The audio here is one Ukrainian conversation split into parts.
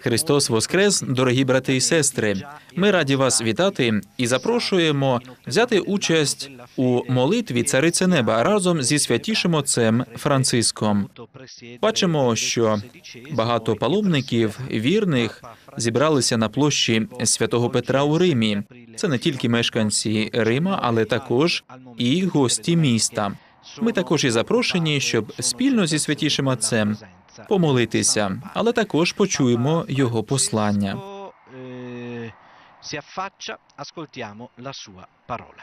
Христос Воскрес, дорогі брати і сестри. Ми раді вас вітати і запрошуємо взяти участь у молитві Цариці Неба разом зі святішим отцем Франциском. Бачимо, що багато паломників вірних зібралися на площі святого Петра у Римі. Це не тільки мешканці Рима, але також і гості міста. Ми також і запрошені, щоб спільно зі святішим отцем помолитися, але також почуємо його послання. Si affaccia, ascoltiamo la sua parola.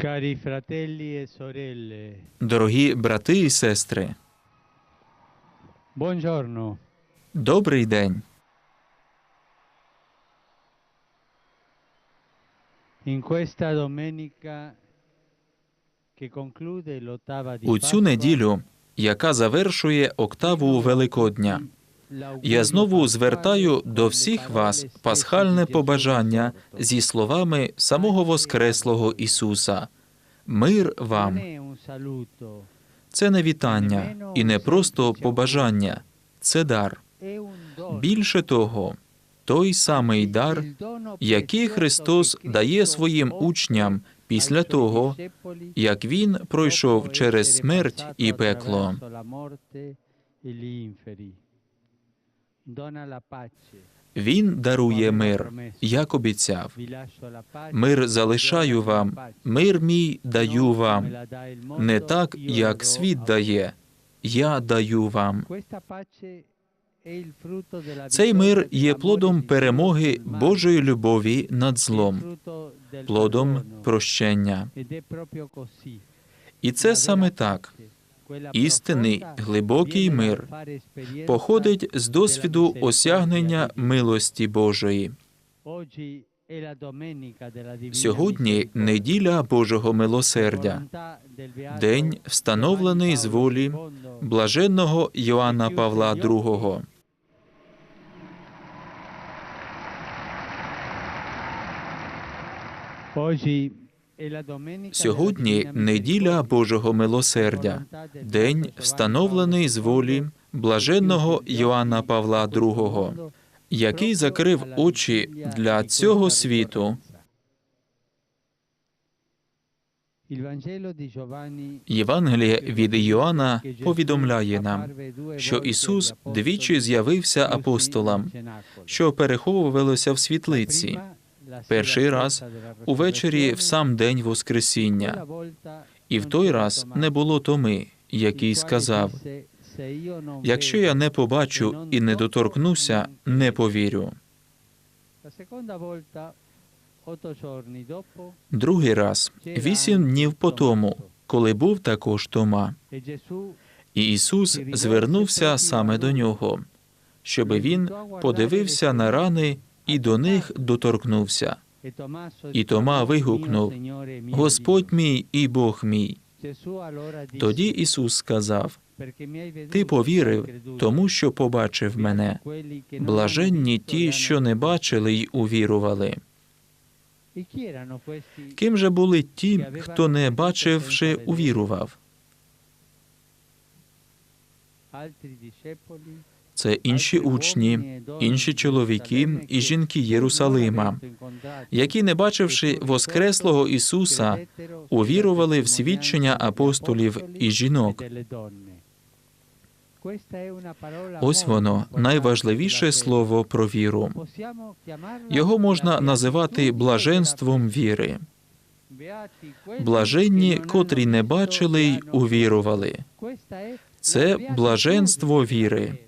Cari fratelli e sorelle, Дорогі брати і сестри, buongiorno. добрий день. In questa domenica che conclude l'ottava di У цю неділю, яка завершує октаву Великодня, l'augurio я знову звертаю до всіх вас пасхальне побажання зі словами самого Воскреслого Ісуса. Мир вам. Це не вітання і не просто побажання, це дар. Більше того, той самий дар, який Христос дає своїм учням після того, як Він пройшов через смерть і пекло. Він дарує мир, як обіцяв. Мир залишаю вам, мир мій даю вам, не так, як світ дає. Я даю вам. Цей мир є плодом перемоги Божої любові над злом, плодом прощення. І це саме так. Істинний глибокий мир походить з досвіду осягнення милості Божої. Сьогодні неділя Божого милосердя, день, встановлений з волі блаженного Йоанна Павла II. Сьогодні неділя Божого милосердя, день, встановлений з волі блаженного Йоанна Павла II, який закрив очі для цього світу. Євангеліє від Йоанна повідомляє нам, що Ісус двічі з'явився апостолам, що переховувалося в світлиці. Перший раз увечері в сам день Воскресіння, і в той раз не було Томи, який сказав: Якщо я не побачу і не доторкнуся, не повірю. Другий раз вісім днів по тому, коли був також Тома, і Ісус звернувся саме до нього, щоби він подивився на рани і до них доторкнувся. І Тома вигукнув Господь мій і Бог мій. Тоді Ісус сказав: Ти повірив, тому що побачив мене. Блаженні ті, що не бачили й увірували. Ким же були ті, хто не бачивши, увірував? Це інші учні, інші чоловіки і жінки Єрусалима, які, не бачивши Воскреслого Ісуса, увірували в свідчення апостолів і жінок. Ось воно найважливіше слово про віру. Його можна називати блаженством віри. Блаженні, котрі не бачили й увірували. Це блаженство віри.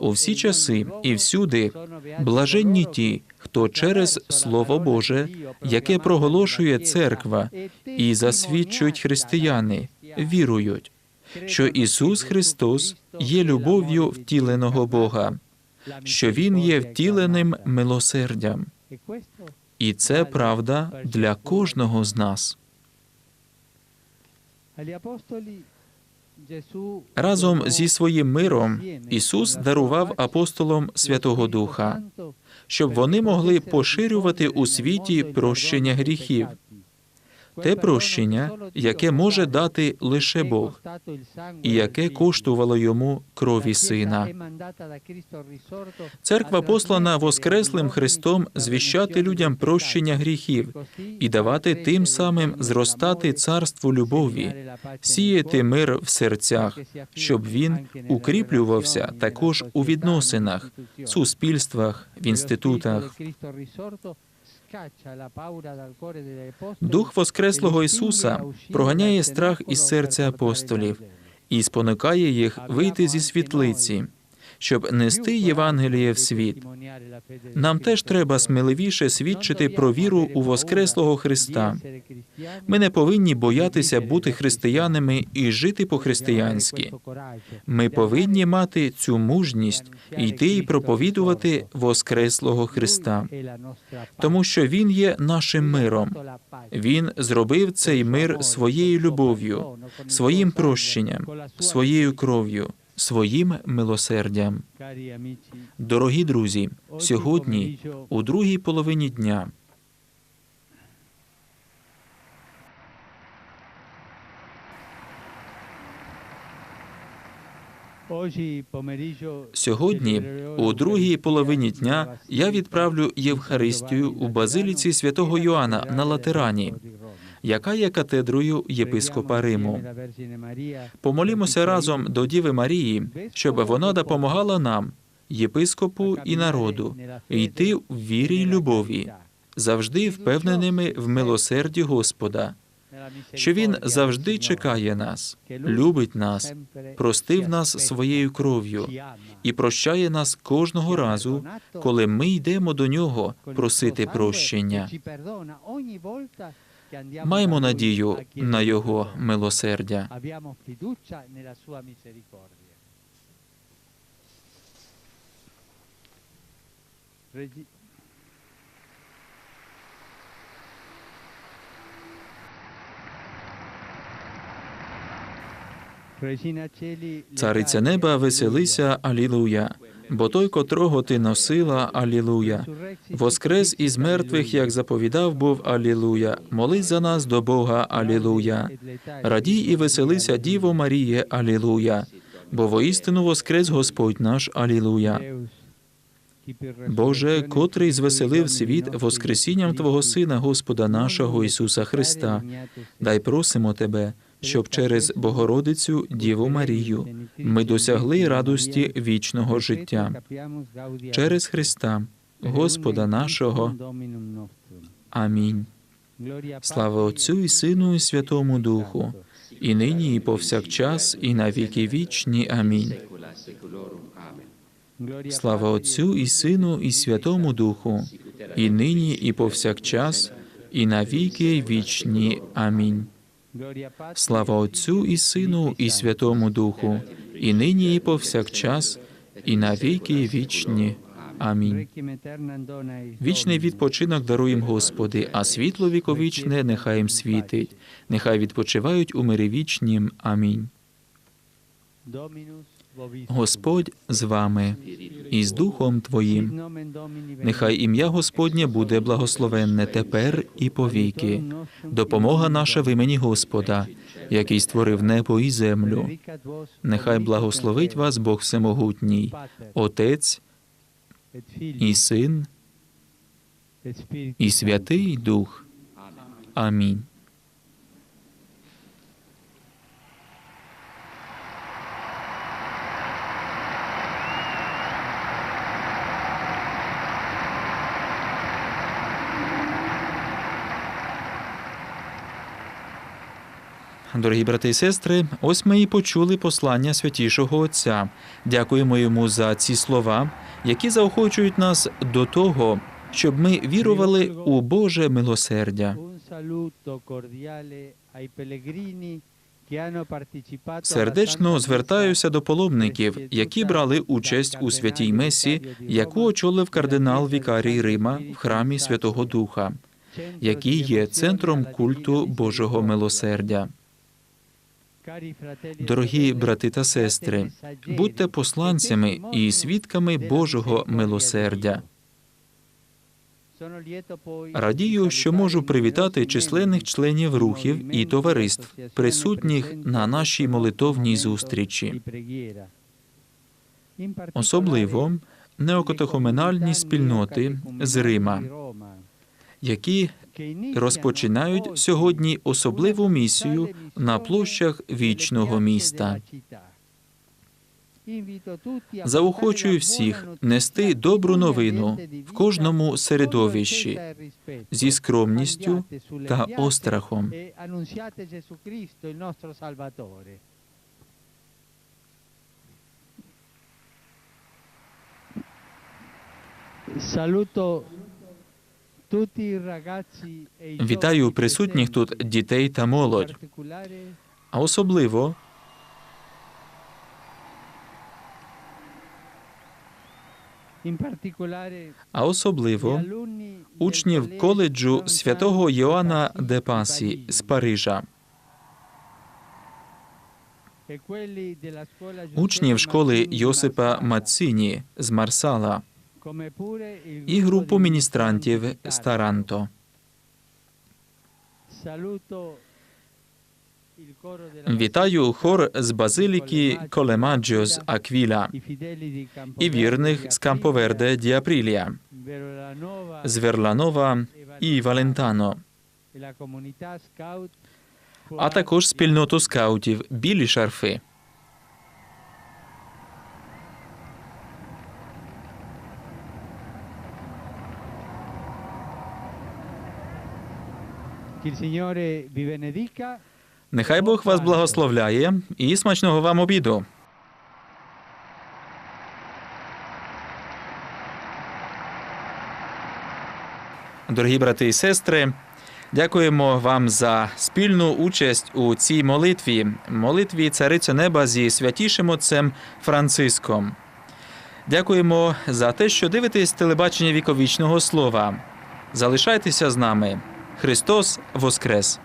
У всі часи і всюди блаженні ті, хто через Слово Боже, яке проголошує церква і засвідчують християни, вірують, що Ісус Христос є любов'ю втіленого Бога, що Він є втіленим милосердям. І це правда для кожного з нас. Разом зі своїм миром Ісус дарував апостолам Святого Духа, щоб вони могли поширювати у світі прощення гріхів, те прощення, яке може дати лише Бог, і яке коштувало йому крові Сина. Церква послана Воскреслим Христом звіщати людям прощення гріхів і давати тим самим зростати царству любові, сіяти мир в серцях, щоб він укріплювався також у відносинах, суспільствах, в інститутах. Дух Воскреслого Ісуса проганяє страх із серця апостолів і спонукає їх вийти зі світлиці, щоб нести Євангеліє в світ. Нам теж треба сміливіше свідчити про віру у Воскреслого Христа. Ми не повинні боятися бути християнами і жити по-християнськи. Ми повинні мати цю мужність йти і проповідувати Воскреслого Христа, тому що Він є нашим миром. Він зробив цей мир своєю любов'ю, своїм прощенням, своєю кров'ю, своїм милосердям. Дорогі друзі, сьогодні, у другій половині дня, Сьогодні, у другій половині дня, я відправлю Євхаристію у базиліці святого Йоанна на Латерані, яка є катедрою єпископа Риму. Помолімося разом до Діви Марії, щоб вона допомагала нам, єпископу і народу, йти в вірі й любові, завжди впевненими в милосерді Господа, що Він завжди чекає нас, любить нас, простив нас своєю кров'ю і прощає нас кожного разу, коли ми йдемо до нього просити прощення. Маємо надію на Його милосердя. Цариця неба, веселися, Алілуя, бо той, котрого ти носила, Алілуя. Воскрес із мертвих, як заповідав був, Алілуя. Молись за нас до Бога, Алілуя. Радій і веселися, Діво Маріє, Алілуя. Бо воістину воскрес Господь наш, Алілуя. Боже, котрий звеселив світ воскресінням Твого Сина, Господа нашого Ісуса Христа, дай просимо Тебе, щоб через Богородицю Діву Марію ми досягли радості вічного життя. Через Христа, Господа нашого. Амінь. Слава Отцю і Сину, і Святому Духу, і нині, і повсякчас, і на віки вічні. Амінь. Слава Отцю і Сину, і Святому Духу, і нині, і повсякчас, і на віки вічні. Амінь. Слава Отцю і Сину, і Святому Духу, і нині, і повсякчас, і на віки вічні. Амінь. Вічний відпочинок даруєм Господи, а світло віковічне нехай їм світить, нехай відпочивають у мирі вічнім. Амінь. Господь з вами і з Духом Твоїм. Нехай ім'я Господнє буде благословенне тепер і повіки. Допомога наша в імені Господа, який створив небо і землю. Нехай благословить вас Бог Всемогутній, Отець і Син, і Святий Дух. Амінь. Дорогі брати і сестри, ось ми і почули послання святішого Отця. Дякуємо йому за ці слова, які заохочують нас до того, щоб ми вірували у Боже милосердя. Сердечно звертаюся до паломників, які брали участь у святій месі, яку очолив кардинал Вікарій Рима в храмі Святого Духа, який є центром культу Божого милосердя. E Дорогі брати та сестри, будьте e посланцями і свідками Божого милосердя. Радію, що можу привітати численних членів рухів і товариств, присутніх на нашій молитовній зустрічі. Особливо неокатехоменальні спільноти з Рима, які розпочинають сьогодні особливу місію на площах вічного міста. Заохочую всіх нести добру новину в кожному середовищі e зі скромністю та острахом. e. Saluto Вітаю присутніх тут дітей та молодь, а особливо а особливо учнів коледжу святого Йоанна де Пасі з Парижа, e учнів школи Йосипа Мацціні з Марсала і групу міністрантів ministranti di з Таранто. Saluto il coro della Вітаю хор з базиліки Колемаджо з di і вірних з Камповерде ді Апрілія, з Верланова і Валентано, а також спільноту скаутів Білі шарфи. Нехай Бог вас благословляє і смачного вам обіду. Дорогі брати і сестри, дякуємо вам за спільну участь у цій молитві, молитві Царицю Неба зі святішим отцем Франциском. Дякуємо за те, що дивитесь телебачення віковічного слова. Залишайтеся з нами. Христос Воскрес!